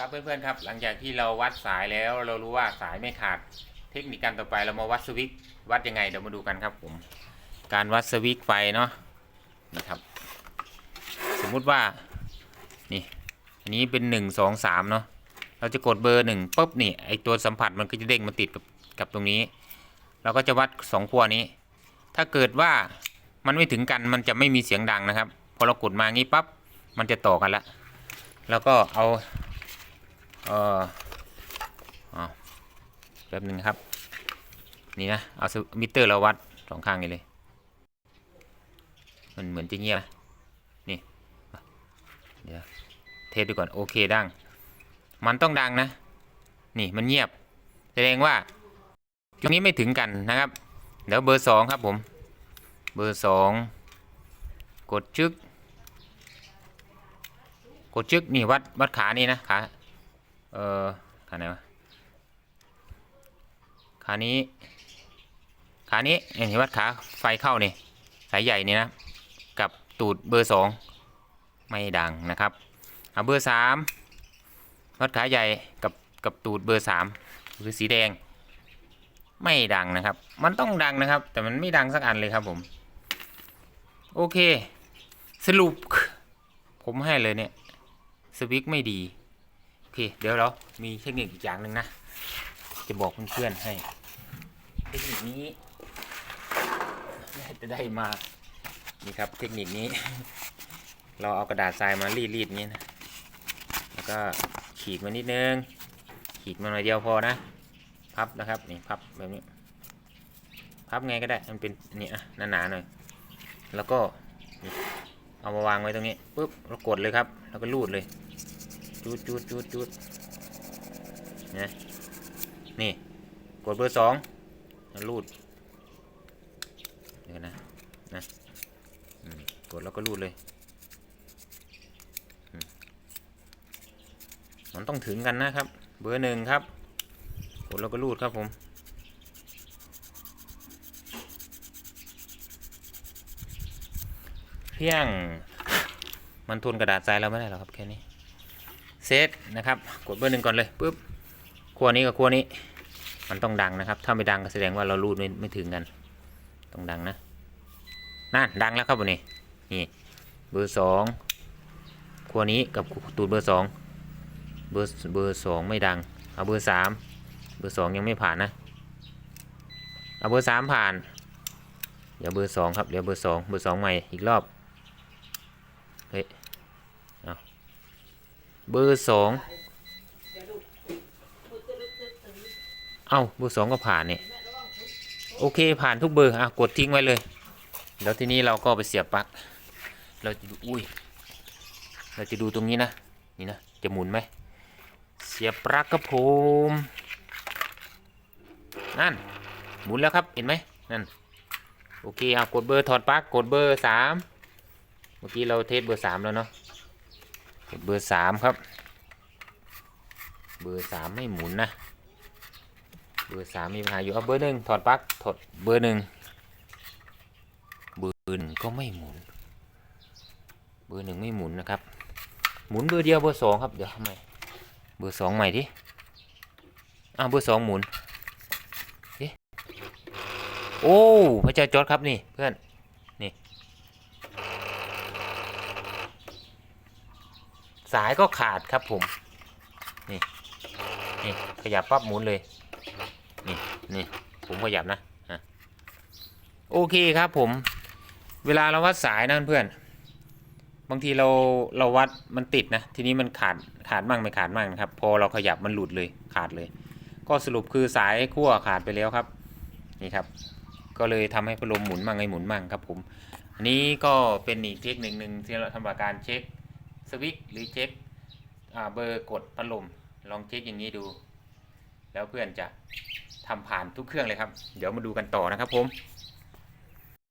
ครับเพื่อนๆครับ หลังจากที่เราวัดสายแล้วเรารู้ว่าสายไม่ขาด เทคนิคการต่อไปเรามาวัดสวิตช์วัดยังไงเดี๋ยวมาดูกันครับผม การวัดสวิตช์ไฟเนาะนะครับ สมมุติว่านี่อันนี้เป็นหนึ่งสองสามเนาะเราจะกดเบอร์หนึ่งปุ๊บนี่ไอตัวสัมผัสมันก็จะเด้งมาติดกับกับตรงนี้ เราก็จะวัดสองขั้วนี้ ถ้าเกิดว่ามันไม่ถึงกันมันจะไม่มีเสียงดังนะครับพอเรากดมางี้ปั๊บมันจะต่อกันละแล้วก็เอา เออเอาแป๊บหนึ่งครับ นี่นะ เอามิเตอร์เราวัดสองข้างนี้เลย มันเหมือนจะเงียบนี่เดี๋ยวเทสดูก่อน โอเคดัง มันต้องดังนะ นี่มันเงียบ แสดงว่าตรงนี้ไม่ถึงกันนะครับ เดี๋ยวเบอร์สองครับผม เบอร์สองกดชึก กดชึกนี่วัดวัดขานี่นะขา เออขาไหนวะขานี้ ขานี้เห็นวัดขาไฟเข้านี่สายใหญ่นี่นะ กับตูดเบอร์สองไม่ดังนะครับเอาเบอร์สามวัดขาใหญ่กับกับตูดเบอร์สามคือสีแดง ไม่ดังนะครับ มันต้องดังนะครับ แต่มันไม่ดังสักอันเลยครับผม โอเค สรุป ผมให้เลยเนี่ย สวิกไม่ดี อเคเดี๋ยวเรามีเทคนิคอีกอย่างหนึ่งนะ จะบอกเพื่อนๆให้ เทคนิคนี้จะได้มา นี่ครับเทคนิคนี้ เราเอากระดาษทรายมารีดๆนี้นะ แล้วก็ขีดมานิดนึง ขีดมาหน่อยเดียวพอนะ พับนะครับ นี่พับแบบนี้ พับไงก็ได้ มันเป็นนี่อะหนาๆหน่อย แล้วก็เอามาวางไว้ตรงนี้ปุ๊บแล้วกดเลยครับ แล้วก็รูดเลย จูดจูดจูดจูดนะนี่ กดเบอร์สองลูดเดี๋ยวนะนะกดแล้วก็รูดเลย มันต้องถึงกันนะครับ เบอร์หนึ่งครับ กดแล้วก็รูดครับผมเพียง มันทุนกระดาษทรายเราไม่ได้หรอกครับแค่นี้ เซตนะครับ กดเบอร์หนึ่งก่อนเลยปุ๊บขั้วนี้กับขั้วนี้ มันต้องดังนะครับ ถ้าไม่ดังก็แสดงว่าเรารูดไม่ไม่ถึงกัน ต้องดังนะนั่นดังแล้วครับวันนี้นี่เบอร์สองขั้วนี้กับตูดเบอร์สองเบอร์เบอร์สองไม่ดัง เอาเบอร์สามเบอร์สองยังไม่ผ่านนะ เอาเบอร์สามผ่าน เดี๋ยวเบอร์สองครับ เดี๋ยวเบอร์สองเบอร์สองใหม่อีกรอบ เฮ้ย เบอร์สองเอ้าเบอร์สองก็ผ่านเนี่ยโอเคผ่านทุกเบอร์อะกดทิ้งไว้เลยแล้วทีนี้เราก็ไปเสียบปลั๊กเราจะดูอุ้ยเราจะดูตรงนี้นะนี่นะจะหมุนไหมเสียบปลั๊กครับผมนั่นหมุนแล้วครับเห็นไหมนั่นโอเคเอากดเบอร์ถอดปลั๊กกดเบอร์สามเมื่อกี้เราเทสเบอร์สามแล้วเนาะ กดเบอร์สามครับ เบอร์สามไม่หมุนนะ เบอร์สามมีปัญหาอยู่เอาเบอร์หนึ่งถอดปลั๊กถอดเบอร์หนึ่งเบอร์หนึ่งก็ไม่หมุน เบอร์หนึ่งไม่หมุนนะครับ หมุนเบอร์เดียวเบอร์สองครับเดี๋ยวทำไมเบอร์สองใหม่ดิอ้าวเบอร์สองหมุนเอ๊ะโอ้พระเจ้าจอดครับนี่เพื่อน สายก็ขาดครับผม นี่นี่ขยับปั๊บหมุนเลย นี่นี่ผมขยับนะโอเคครับผม เวลาเราวัดสายนะเพื่อน บางทีเราเราวัดมันติดนะ ทีนี้มันขาดขาดมั่งไม่ขาดมั่งนะครับ พอเราขยับมันหลุดเลยขาดเลย ก็สรุปคือสายขั้วขาดไปแล้วครับ นี่ครับ ก็เลยทำให้พัดลมหมุนมั่งไม่หมุนมั่งครับผม อันนี้ก็เป็นอีกเทคนิคหนึ่งที่เราทำการเช็ค สวิตช์หรือเช็คเบอร์กดพัดลมลองเช็คอย่างนี้ดู แล้วเพื่อนจะทำผ่านทุกเครื่องเลยครับ เดี๋ยวมาดูกันต่อนะครับผม